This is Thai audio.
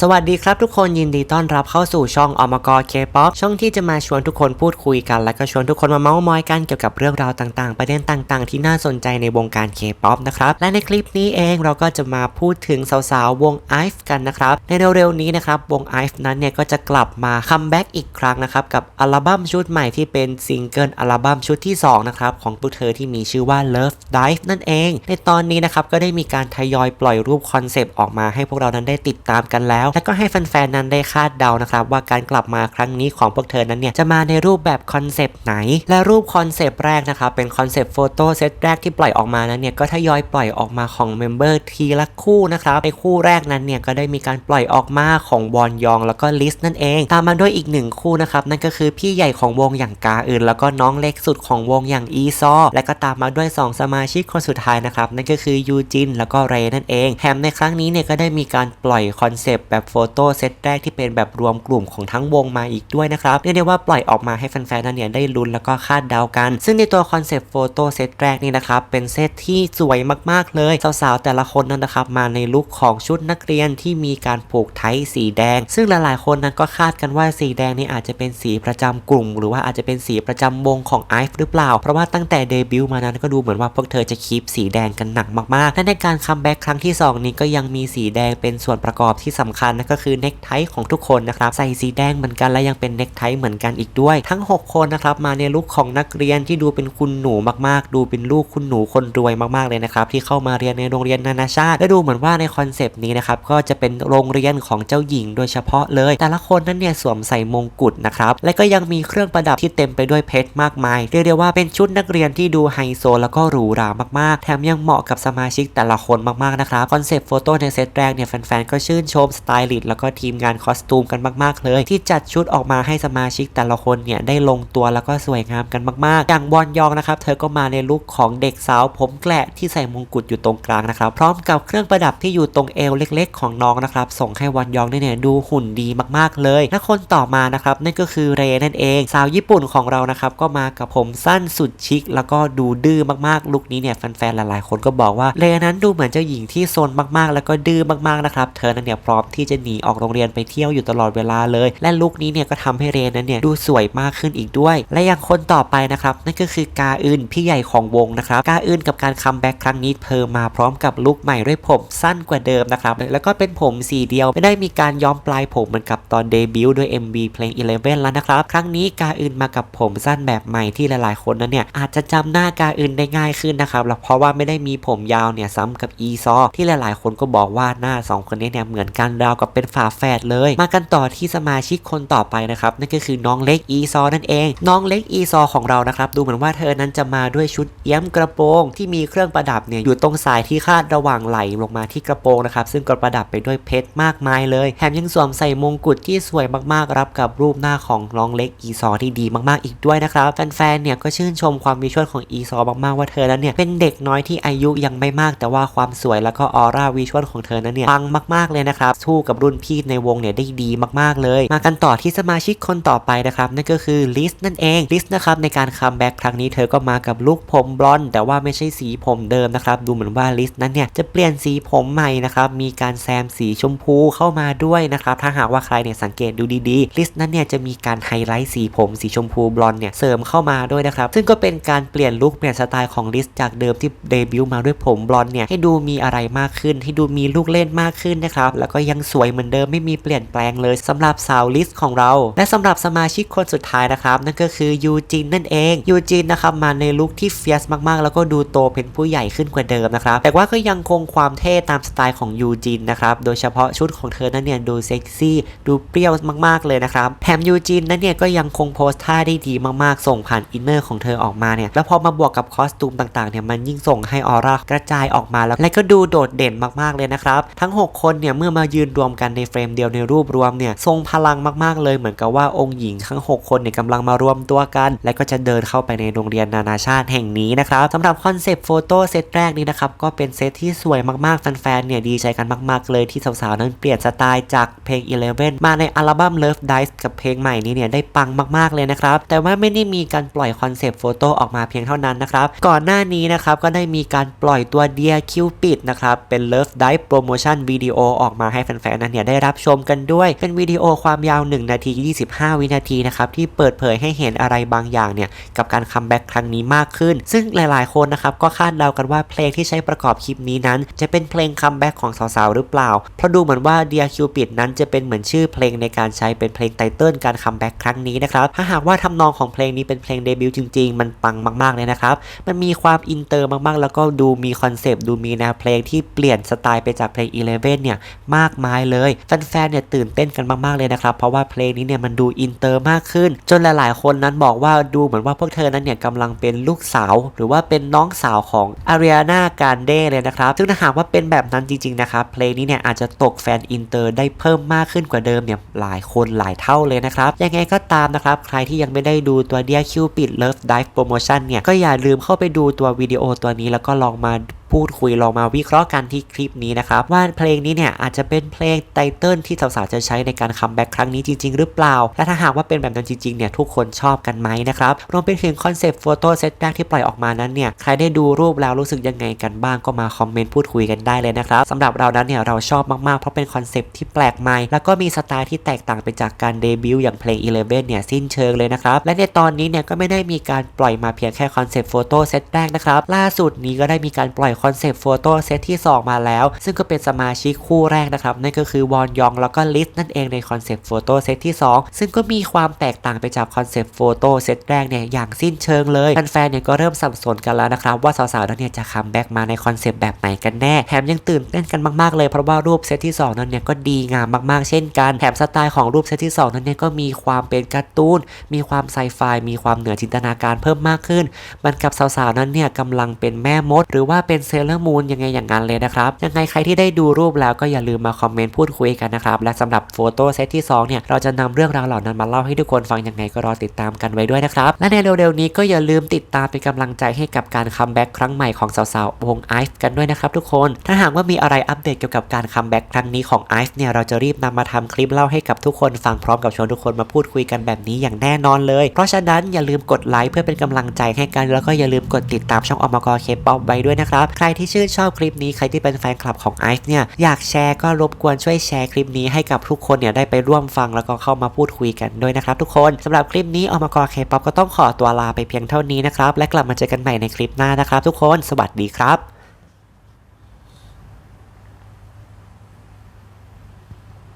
สวัสดีครับทุกคนยินดีต้อนรับเข้าสู่ช่องอมกเคป๊อปช่องที่จะมาชวนทุกคนพูดคุยกัน และก็ชวนทุกคนมาเมาส์มอยกันเกี่ยวกับเรื่องราวต่างๆ ประเด็นต่างๆ ที่น่าสนใจในวงการเคป๊อปนะครับและในคลิปนี้เองเราก็จะมาพูดถึงสาวๆวงไอฟ์กันนะครับในเร็วๆนี้นะครับวงไอฟ์นั้นเนี่ยก็จะกลับมาคัมแบ็กอีกครั้งนะครับกับอัลบั้มชุดใหม่ที่เป็นซิงเกิลอัลบั้มชุดที่สองนะครับของพวกเธอที่มีชื่อว่า Love Dive นั่นเอง ในตอนนี้นะครับก็ได้มีการทยอยปล่อยรูปคอนเซปต์ออกมาให้พวกเรานั้นได้ติดตามกันแล้วและก็ให้แฟนๆนั้นได้คาดเดานะครับว่าการกลับมาครั้งนี้ของพวกเธอนั้นเนี่ยจะมาในรูปแบบคอนเซปต์ไหน และรูปคอนเซปต์แรกนะครับเป็นคอนเซปต์โฟโต้เซตแรกที่ปล่อยออกมานั้นเนี่ยก็ทยอยปล่อยออกมาของเมมเบอร์ทีละคู่นะครับในคู่แรกนั้นเนี่ยก็ได้มีการปล่อยออกมาของบอนยอง แล้วก็ลิสนั่นเอง ตามมาด้วยอีกหนึ่งคู่นะครับนั่นก็คือพี่ใหญ่ของวงอย่างกาอื่น แล้วก็น้องเล็กสุดของวงอย่างอีซอและก็ตามมาด้วย 2 สมาชิกคนสุดท้ายนะครับนั่นก็คือยูจินแล้วก็เรย์นั่นเองแถมในครั้งนี้เนี่ยก็ได้มีการปล่อยคอนเซปต์แบบโฟโต้เซตแรกที่เป็นแบบรวมกลุ่มของทั้งวงมาอีกด้วยนะครับเรียกได้ว่าปล่อยออกมาให้แฟนๆนั้นเนี่ยได้ลุ้นแล้วก็คาดเดากัน ซึ่งในตัวคอนเซปต์โฟโต้เซตแรกนี่นะครับเป็นเซตที่สวยมากๆเลยสาวๆแต่ละคนนั้นนะครับมาในลุคของชุดนักเรียนที่มีการผูกไทสีแดง ซึ่งหลายๆคนนั้นก็คาดกันว่าสีแดงนี่อาจจะเป็นสีประจำกลุ่ม หรือว่าอาจจะเป็นสีประจำวงของไอฟ์หรือเปล่า เพราะว่าตั้งแต่เดบิวต์มานั้นก็ดูเหมือนว่าพวกเธอจะคีปสีแดงกันหนักมากๆและในการคัมแบ็กครั้งที่ 2 นี้ก็ยังมีสีแดงเป็นส่วนประกอบที่สำคัญนั่นก็คือเน็กไทของทุกคนนะครับใส่สีแดงเหมือนกันและยังเป็นเน็กไทเหมือนกันอีกด้วย ทั้ง 6 คนนะครับมาในลุคของนักเรียนที่ดูเป็นคุณหนูมากๆ ดูเป็นลูกคุณหนูคนรวยมากๆเลยนะครับที่เข้ามาเรียนในโรงเรียนนานาชาติและดูเหมือนว่าในคอนเซปต์นี้นะครับก็จะเป็นโรงเรียนของเจ้าหญิงโดยเฉพาะเลย แต่ละคนนั้นเนี่ยสวมใส่มงกุฎนะครับและก็ยังมีเครื่องประดับที่เต็มไปด้วยเพชรมากมาย เรียกได้ว่าเป็นชุดนักเรียนที่ดูไฮโซแล้วก็หรูหรามากๆ แถมยังเหมาะกับสมาชิกแต่ละคนมากๆนะครับคอนเซปต์โฟโต้ในเซตแรกเนี่ยแฟนๆก็ชื่นชมสไตลิสต์แล้วก็ทีมงานคอสตูมกันมากๆ เลย ที่จัดชุดออกมาให้สมาชิกแต่ละคนเนี่ยได้ลงตัวแล้วก็สวยงามกันมากๆ อย่างบอลยองนะครับเธอก็มาในลุคของเด็กสาวผมแกละที่ใส่มงกุฎอยู่ตรงกลางนะครับพร้อมกับเครื่องประดับที่อยู่ตรงเอวเล็ก ๆ ของน้องนะครับส่งให้วอนยองเนี่ยดูหุ่นดีมากๆเลยและคนต่อมานะครับนั่นก็คือเรนั่นเอง สาวญี่ปุ่นของเรานะครับก็มากับผมสั้นสุดชิค แล้วก็ดูดื้อมากๆลุคนี้เนี่ยแฟนๆหลายๆ คนก็บอกว่าเรนั้นดูเหมือนเจ้าหญิงที่โซนมากๆ แล้วก็ดื้อมากๆนะครับเธอนั้นเนี่ยพร้อมที่จะหนีออกโรงเรียนไปเที่ยวอยู่ตลอดเวลาเลย และลุคนี้เนี่ยก็ทำให้เรนนั้นเนี่ยดูสวยมากขึ้นอีกด้วย และอย่างคนต่อไปนะครับนั่นก็คือกาอึนพี่ใหญ่ของวงนะครับกาอึนกับการคัมแบ็กครั้งนี้เธอมาพร้อมกับลุคใหม่ด้วยผมสั้นกว่าเดิมนะครับแล้วก็เป็นผมสีเดียวไม่ได้มีการย้อมปลายผมเหมือนกับตอนเดบิวต์ด้วย MV เพลง Eleven แล้วนะครับครั้งนี้กาอึนมากับผมสั้นแบบใหม่ที่หลาย ๆ คนนั้นเนี่ยอาจจะจำหน้ากาอึนได้ง่ายขึ้นนะครับเพราะว่าไม่ได้มีผมยาวเนี่ยซ้ำกับอีซอที่หลาย ๆ คนก็บอกว่าหน้า 2 คนนี้เนี่ยเหมือนกันราวกับเป็นฝาแฝดเลย มากันต่อที่สมาชิกคนต่อไปนะครับนั่นก็คือน้องเล็กอีซอนั่นเอง น้องเล็กอีซอของเรานะครับดูเหมือนว่าเธอนั้นจะมาด้วยชุดเอี้ยมกระโปรงที่มีเครื่องประดับเนี่ยอยู่ตรงสายที่คาดระหว่างไหลลงมาที่กระโปรงนะครับซึ่งก็ประดับไปด้วยเพชรมากมายเลยแถมยังสวมใส่มงกุฎที่สวยมากๆรับกับรูปหน้าของน้องเล็กอีซอที่ดีมากๆอีกด้วยนะครับแฟนๆเนี่ยก็ชื่นชมความมีชวยของอีซอมากๆว่าเธอนั้นเนี่ยเป็นเด็กน้อยที่อายุยังไม่มาก แต่ว่าความสวยแล้วก็ออร่าวิชวลของเธอนั้นเนี่ยปังมากๆเลยนะครับสู้กับรุ่นพี่ในวงเนี่ยได้ดีมากๆเลย มากันต่อที่สมาชิกคนต่อไปนะครับนั่นก็คือลิสนั่นเองลิสนะครับในการคัมแบ็กครั้งนี้เธอก็มากับลุคผมบลอนด์แต่ว่าไม่ใช่สีผมเดิมนะครับดูเหมือนว่าลิสนั้นเนี่ยจะเปลี่ยนสีผมใหม่นะครับมีการแซมสีชมพูเข้ามาด้วยนะครับถ้าหากว่าใครเนี่ยสังเกตดูดีๆลิสนั้นเนี่ยจะมีการไฮไลท์สีผมสีชมพูบลอนด์เนี่ยเสริมเข้ามาด้วยนะครับซึ่งก็เป็นการเปลี่ยนลุคเปลี่ยนสไตล์ของลิสจากเดิมที่เดบิวต์มาด้วยผมบลอนด์เนี่ยให้ดูมีอะไรมากขึ้น ให้ดูมีลูกเล่นมากขึ้นนะครับแล้วก็ยังสวยเหมือนเดิมไม่มีเปลี่ยนแปลงเลยสำหรับสาวลิสของเรา และสำหรับสมาชิกคนสุดท้ายนะครับ นั่นก็คือยูจินนั่นเองยูจินนะครับมาในลุคที่เฟียสมากๆ แล้วก็ดูโตเป็นผู้ใหญ่ขึ้นกว่าเดิมนะครับ แต่ว่าก็ยังคงความเท่ตามสไตล์ของยูจินนะครับโดยเฉพาะชุดของเธอนั้นเนี่ยดูเซ็กซี่ดูเปรี้ยวมากๆเลยนะครับแถมยูจินนั้นเนี่ยก็ยังคงโพสท่าได้ดีมากๆ ส่งผ่านอินเนอร์ของเธอออกมาเนี่ยแล้วพอมาบวกกับคอสตูมต่างๆเนี่ยมันยิ่งส่งให้ออร่ากระจายออกมาแล้วและก็ดูโดดเด่นมากๆเลยนะครับทั้ง 6 คนเนี่ยเมื่อมายืนรวมกันในเฟรมเดียวในรูปรวมเนี่ยทรงพลังมากๆเลยเหมือนกับว่าองค์หญิงทั้ง 6 คนเนี่ยกำลังมารวมตัวกัน และก็จะเดินเข้าไปในโรงเรียนนานาชาติแห่งนี้นะครับสำหรับคอนเซปต์โฟโต้เซตแรกนี้นะครับก็เป็นเซตที่สวยมากๆแฟนๆเนี่ยดีใจกันมาก ๆ เลยที่สาวๆนั้นเปลี่ยนสไตล์จากเพลง Eleven มาในอัลบั้ม Love Dice กับเพลงใหม่นี้เนี่ยได้ปังมากๆเลยนะครับแต่ว่าไม่ได้มีการปล่อยคอนเซปต์โฟโต้ออกมาเพียงเท่านั้นนะครับก่อนหน้านี้นะครับก็ได้มีการปล่อยตัวเดียคิวปิดนะครับเป็น Love Dive Promotion Video ออกมาให้แฟฟนๆนั้นเนี่ยได้รับชมกันด้วย เป็นวิดีโอความยาว 1 นาที 25 วินาทีนะครับที่เปิดเผยให้เห็นอะไรบางอย่างเนี่ยกับการคัมแบ็กครั้งนี้มากขึ้น ซึ่งหลายๆ คนนะครับก็คาดเดากันว่าเพลงที่ใช้ประกอบคลิปนี้นั้น จะเป็นเพลงคัมแบ็กของสาวๆหรือเปล่า เพราะดูเหมือนว่า Dear Cupid นั้นจะเป็นเหมือนชื่อเพลงในการใช้เป็นเพลงไตเติลการคัมแบ็กครั้งนี้นะครับถ้าหากว่าทำนองของเพลงนี้เป็นเพลงเดบิวต์จริง ๆ มันปังมากๆเลยนะครับมันมีความอินเตอร์มากๆ แล้วก็ดูมีคอนเซปต์ดูมีแนวเพลงที่เปลี่ยนสไตล์ไปจากเพลง Eleven เนี่ยมากมายเลย แฟนๆเนี่ยตื่นเต้นกันมากๆเลยนะครับเพราะว่าเพลงนี้เนี่ยมันดูอินเตอร์มากขึ้น จนหลายๆ คนนั้นบอกว่าดูเหมือนว่าพวกเธอนั้นเนี่ยกำลังเป็นลูกสาว หรือว่าเป็นน้องสาวของอารี a นาการเด้เลยนะครับซึ่งถ้าหากว่าเป็นแบบนั้นจริงๆนะครับเพลงนี้เนี่ยอาจจะตกแฟนอินเตอร์ได้เพิ่มมากขึ้นกว่าเดิมเนี่ยหลายคนหลายเท่าเลยนะครับยังไงก็ตามนะครับใครที่ยังไม่ได้ดูตัว Dear Cupid Love Dive Promotion เนี่ยก็อย่าลืมเข้าไปดูตัววิดีโอตัวนี้แล้วก็ลองมา พูดคุยลองมาวิเคราะห์กันที่คลิปนี้นะครับว่าเพลงนี้เนี่ยอาจจะเป็นเพลงไตเติลที่สาวๆจะใช้ในการคัมแบ็กครั้งนี้จริง ๆ หรือเปล่า และถ้าหากว่าเป็นแบบนั้นจริงๆเนี่ยทุกคนชอบกันไหมนะครับรวมไปถึงคอนเซปต์โฟโต้เซตแรกที่ปล่อยออกมานั้นเนี่ยใครได้ดูรูปแล้วรู้สึกยังไงกันบ้างก็มาคอมเมนต์พูดคุยกันได้เลยนะครับสำหรับเรานั้นเนี่ยเราชอบมากๆเพราะเป็นคอนเซปต์ที่แปลกใหม่แล้วก็มีสไตล์ที่แตกต่างไปจากการเดบิวต์อย่างเพลง Eleven เนี่ยสิ้นเชิงเลยนะครับและในตอนนี้เนี่ยก็ไม่ได้มีการปล่อยมาเพียงแค่คอนเซปต์โฟโต้เซตแรกนะครับล่าสุดนี้ก็ได้มีการปล่อยคอนเซปต์โฟโต้เซตที่ 2 มาแล้ว ซึ่งก็เป็นสมาชิกคู่แรกนะครับนั่นก็คือวอนยองแล้วก็ลิสนั่นเองในคอนเซปต์โฟโต้เซตที่ 2 ซึ่งก็มีความแตกต่างไปจากคอนเซปต์โฟโต้เซตแรกเนี่ยอย่างสิ้นเชิงเลยแฟนๆเนี่ยก็เริ่มสับสนกันแล้วนะครับว่าสาวๆนั้นเนี่ยจะคัมแบ็กมาในคอนเซปต์แบบไหนกันแน่แถมยังตื่นเต้นกันมากๆเลยเพราะว่ารูปเซตที่ 2 นั้นเนี่ยก็ดีงามมากๆ เช่นกันแถมสไตล์ของรูปเซตที่ 2 นั้นเนี่ยก็มีความเป็นการ์ตูนมีความไซไฟมีความเหนือจินตนาการเพิ่มมากขึ้น มันกับสาวๆนั้นเนี่ยกำลังเป็นแม่มด หรือว่าเป็นเซเลอร์มูนยังไงอย่างนั้นเลยนะครับ ยังไงใครที่ได้ดูรูปแล้วก็อย่าลืมมาคอมเมนต์พูดคุยกันนะครับ และสำหรับโฟโต้เซตที่ 2 เนี่ย เราจะนำเรื่องราวเหล่านั้นมาเล่าให้ทุกคนฟังยังไงก็รอติดตามกันไว้ด้วยนะครับ และในเร็วๆนี้ก็อย่าลืมติดตามเป็นกำลังใจให้กับการคัมแบ็กครั้งใหม่ของสาวๆวงไอฟ์กันด้วยนะครับทุกคน ถ้าหากว่ามีอะไรอัปเดตเกี่ยวกับการคัมแบ็กครั้งนี้ของไอฟ์เนี่ยเราจะรีบนำมาทำคลิปเล่าให้กับทุกคนฟังพร้อมกับชวนทุกคนมาพูดคุยกันแบบนี้อย่างแน่นอนเลย เพราะฉะนั้นอย่าลืมกดไลค์เพื่อเป็นกำลังใจให้กัน แล้วก็อย่าลืมกดติดตามช่องอมกเคป๊อปไว้ด้วยนะครับใครที่ชื่นชอบคลิปนี้ใครที่เป็นแฟนคลับของไอซ์เนี่ยอยากแชร์ก็รบกวนช่วยแชร์คลิปนี้ให้กับทุกคนเนี่ยได้ไปร่วมฟังแล้วก็เข้ามาพูดคุยกันด้วยนะครับทุกคนสำหรับคลิปนี้อมกรเคป๊อปก็ต้องขอตัวลาไปเพียงเท่านี้นะครับและกลับมาเจอกันใหม่ในคลิปหน้านะครับทุกคนสวัสดีครับ